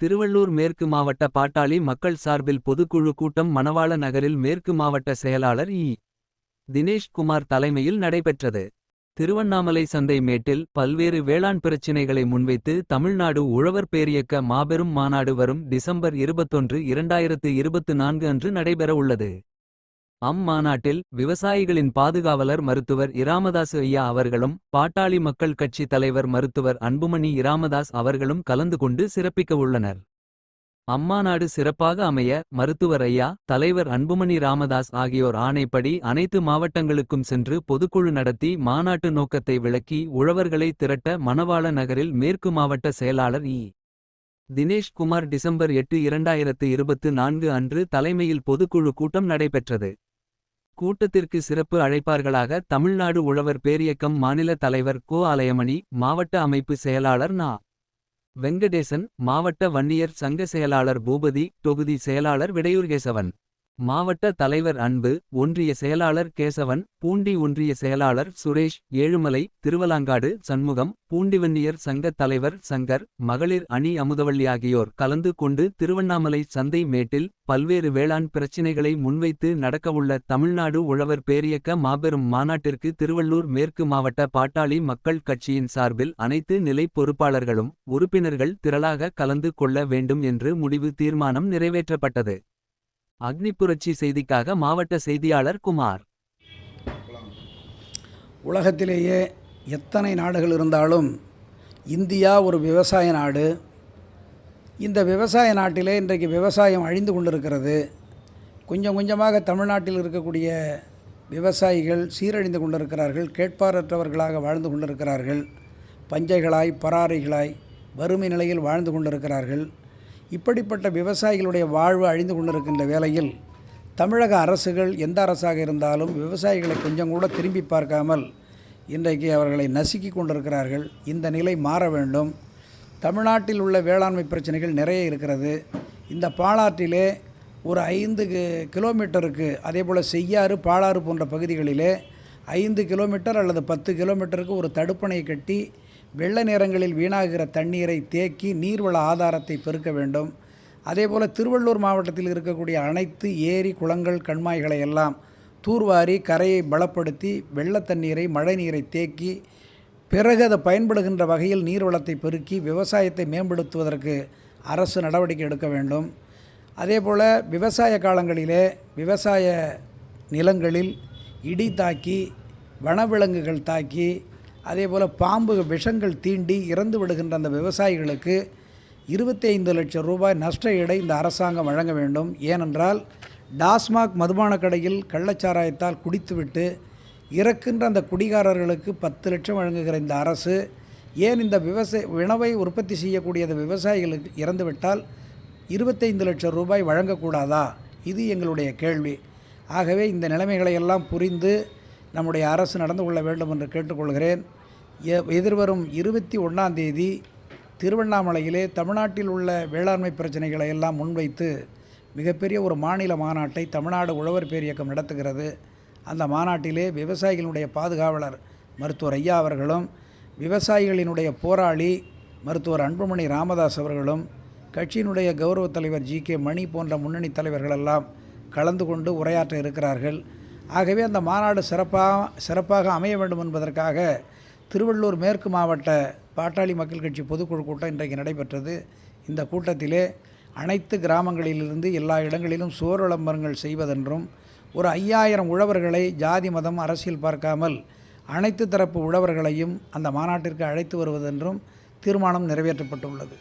திருவள்ளூர் மேற்கு மாவட்ட பாட்டாளி மக்கள் சார்பில் பொதுக்குழு கூட்டம் மணவாள நகரில் மேற்கு மாவட்ட செயலாளர் இ. தினேஷ் குமார் தலைமையில் நடைபெற்றது. திருவண்ணாமலை சந்தை மேட்டில் பல்வேறு வேளாண் பிரச்சினைகளை முன்வைத்து தமிழ்நாடு உழவர் பேரியக்க மாபெரும் மாநாடு வரும் டிசம்பர் இருபத்தொன்று இரண்டாயிரத்து இருபத்து நான்கு அன்று நடைபெறவுள்ளது மாநாட்டில் விவசாயிகளின் பாதுகாவலர் மருத்துவர் இராமதாசு ஐயா அவர்களும் பாட்டாளி மக்கள் கட்சி தலைவர் மருத்துவர் அன்புமணி இராமதாஸ் அவர்களும் கலந்து கொண்டு சிறப்பிக்கவுள்ளனர். அம்மாநாடு சிறப்பாக அமைய மருத்துவர் ஐயா தலைவர் அன்புமணி ராமதாஸ் ஆகியோர் ஆணைப்படி அனைத்து மாவட்டங்களுக்கும் சென்று பொதுக்குழு நடத்தி மாநாட்டு நோக்கத்தை விளக்கி உழவர்களை திரட்ட மணவாள நகரில் மேற்கு மாவட்ட செயலாளர் இ. தினேஷ் குமார் டிசம்பர் 8 2024 அன்று தலைமையில் பொதுக்குழு கூட்டம் நடைபெற்றது. கூட்டத்திற்கு சிறப்பு அழைப்பார்களாக தமிழ்நாடு உழவர் பேரியக்கம் மாநில தலைவர் கோ ஆலயமணி மாவட்ட அமைப்பு செயலாளர் நா. வெங்கடேசன் மாவட்ட வன்னியர் சங்க செயலாளர் பூபதி தொகுதி செயலாளர் விடையூர்கேசவன். மாவட்ட தலைவர் அன்பு ஒன்றிய செயலாளர் கேசவன் பூண்டி ஒன்றிய செயலாளர் சுரேஷ் ஏழுமலை திருவலாங்காடு சண்முகம் பூண்டிவன்னியர் சங்க தலைவர் சங்கர் மகளிர் அணி அமுதவள்ளி ஆகியோர் கலந்து கொண்டு திருவண்ணாமலை சந்தை மேட்டில் பல்வேறு வேளாண் பிரச்சினைகளை முன்வைத்து நடக்கவுள்ள தமிழ்நாடு உழவர் பேரியக்க மாபெரும் மாநாட்டிற்கு திருவள்ளூர் மேற்கு மாவட்ட பாட்டாளி மக்கள் கட்சியின் சார்பில் அனைத்து நிலை பொறுப்பாளர்களும் உறுப்பினர்கள் திரளாக கலந்து கொள்ள வேண்டும் என்று முடிவு தீர்மானம் நிறைவேற்றப்பட்டது. அக்னிப்புரட்சி செய்திக்காக மாவட்ட செய்தியாளர் குமார். உலகத்திலேயே எத்தனை நாடுகள் இருந்தாலும் இந்தியா ஒரு விவசாய நாடு. இந்த விவசாய நாட்டிலே இன்றைக்கு விவசாயம் அழிந்து கொண்டிருக்கிறது. கொஞ்சம் கொஞ்சமாக தமிழ்நாட்டில் இருக்கக்கூடிய விவசாயிகள் சீரழிந்து கொண்டிருக்கிறார்கள். கேட்பாரற்றவர்களாக வாழ்ந்து கொண்டிருக்கிறார்கள். பஞ்சைகளாய் பராரிகளாய் வறுமை நிலையில் வாழ்ந்து கொண்டிருக்கிறார்கள். இப்படிப்பட்ட விவசாயிகளுடைய வாழ்வு அழிந்து கொண்டிருக்கின்ற வேளையில் தமிழக அரசுகள் எந்த அரசாக இருந்தாலும் விவசாயிகளை கொஞ்சம் கூட திரும்பி பார்க்காமல் இன்றைக்கு அவர்களை நசுக்கி கொண்டிருக்கிறார்கள். இந்த நிலை மாற வேண்டும். தமிழ்நாட்டில் உள்ள வேளாண்மை பிரச்சனைகள் நிறைய இருக்கிறது. இந்த பாலாற்றிலே ஒரு ஐந்து கிலோமீட்டருக்கு அதே போல் செய்யாறு பாலாறு போன்ற பகுதிகளிலே ஐந்து கிலோமீட்டர் அல்லது பத்து கிலோமீட்டருக்கு ஒரு தடுப்பணை கட்டி வெள்ள நேரங்களில் வீணாகிற தண்ணீரை தேக்கி நீர்வள ஆதாரத்தை பெருக்க வேண்டும். அதேபோல் திருவள்ளூர் மாவட்டத்தில் இருக்கக்கூடிய அனைத்து ஏரி குளங்கள் கண்மாய்களை எல்லாம் தூர்வாரி கரையை பலப்படுத்தி வெள்ள தண்ணீரை மழை நீரை தேக்கி பிறகு அதை பயன்படுகின்ற வகையில் நீர்வளத்தை பெருக்கி விவசாயத்தை மேம்படுத்துவதற்கு அரசு நடவடிக்கை எடுக்க வேண்டும். அதேபோல் விவசாய காலங்களிலே விவசாய நிலங்களில் இடி தாக்கி வனவிலங்குகள் தாக்கி அதே போல் பாம்பு விஷங்கள் தீண்டி இறந்து விடுகின்ற அந்த விவசாயிகளுக்கு இருபத்தைந்து லட்சம் ரூபாய் நஷ்ட ஈடை இந்த அரசாங்கம் வழங்க வேண்டும். ஏனென்றால் டாஸ்மாக் மதுபான கடையில் கள்ளச்சாராயத்தால் குடித்துவிட்டு இறக்கின்ற அந்த குடிகாரர்களுக்கு பத்து லட்சம் வழங்குகிற இந்த அரசு ஏன் இந்த விவசாய உணவை உற்பத்தி செய்யக்கூடிய அந்த விவசாயிகளுக்கு இறந்துவிட்டால் இருபத்தைந்து லட்சம் ரூபாய் வழங்கக்கூடாதா? இது எங்களுடைய கேள்வி. ஆகவே இந்த நிலைமைகளை எல்லாம் புரிந்து நம்முடைய அரசு நடந்து கொள்ள வேண்டும் என்று கேட்டுக்கொள்கிறேன். எதிர்வரும் இருபத்தி ஒன்றாம் தேதி திருவண்ணாமலையிலே தமிழ்நாட்டில் உள்ள வேளாண்மை பிரச்சனைகளை எல்லாம் முன்வைத்து மிகப்பெரிய ஒரு மாநில மாநாட்டை தமிழ்நாடு உழவர் பேரியக்கம் நடத்துகிறது. அந்த மாநாட்டிலே விவசாயிகளுடைய பாதுகாவலர் மருத்துவர் ஐயா அவர்களும் விவசாயிகளினுடைய போராளி மருத்துவர் அன்புமணி ராமதாஸ் அவர்களும் கட்சியினுடைய கௌரவ தலைவர் ஜி கே மணி போன்ற முன்னணி தலைவர்களெல்லாம் கலந்து கொண்டு உரையாற்ற இருக்கிறார்கள். ஆகவே அந்த மாநாடு சிறப்பாக சிறப்பாக அமைய வேண்டும் என்பதற்காக திருவள்ளூர் மேற்கு மாவட்ட பாட்டாளி மக்கள் கட்சி பொதுக்குழு கூட்டம் இன்றைக்கு நடைபெற்றது. இந்த கூட்டத்திலே அனைத்து கிராமங்களிலிருந்து எல்லா இடங்களிலும் சோர் விளம்பரங்கள் செய்வதென்றும் ஒரு ஐயாயிரம் உழவர்களை ஜாதி மதம் அரசியல் பார்க்காமல் அனைத்து தரப்பு உழவர்களையும் அந்த மாநாட்டிற்கு அழைத்து வருவதென்றும் தீர்மானம் நிறைவேற்றப்பட்டுள்ளது.